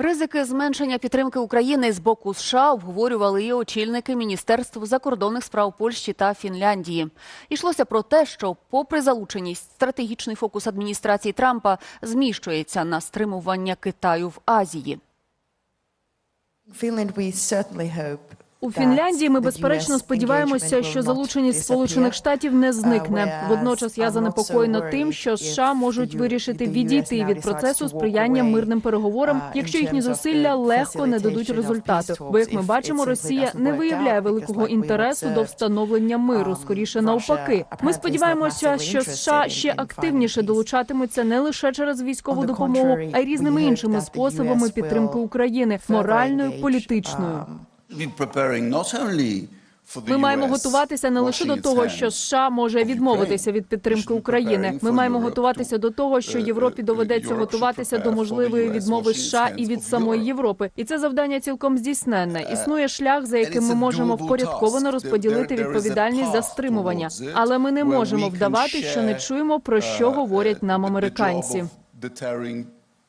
Ризики зменшення підтримки України з боку США обговорювали і очільники Міністерств закордонних справ Польщі та Фінляндії. Йшлося про те, що, попри залученість, стратегічний фокус адміністрації Трампа зміщується на стримування Китаю в Азії. У Фінляндії ми безперечно сподіваємося, що залученість Сполучених. Штатів не Uh, зникне. Водночас я занепокоєна тим, що США можуть вирішити відійти від процесу сприяння мирним переговорам, uh, якщо їхні зусилля легко не дадуть результату. Бо як ми бачимо, Росія не виявляє великого інтересу до встановлення миру. um, Скоріше навпаки. Ми сподіваємося, що США ще активніше долучатимуться не лише через військову допомогу, а й різними іншими способами підтримки України моральною, політичною. Ми маємо готуватися не лише до того, що США може відмовитися від підтримки України. Ми маємо готуватися до того, що uh, Європі uh, доведеться готуватися до можливої відмови США і від самої Європи. І це завдання цілком здійсненне. Існує шлях, за яким ми можемо впорядковано розподілити відповідальність за стримування, але ми не можемо вдавати, що не чуємо про що uh, говорять нам американці.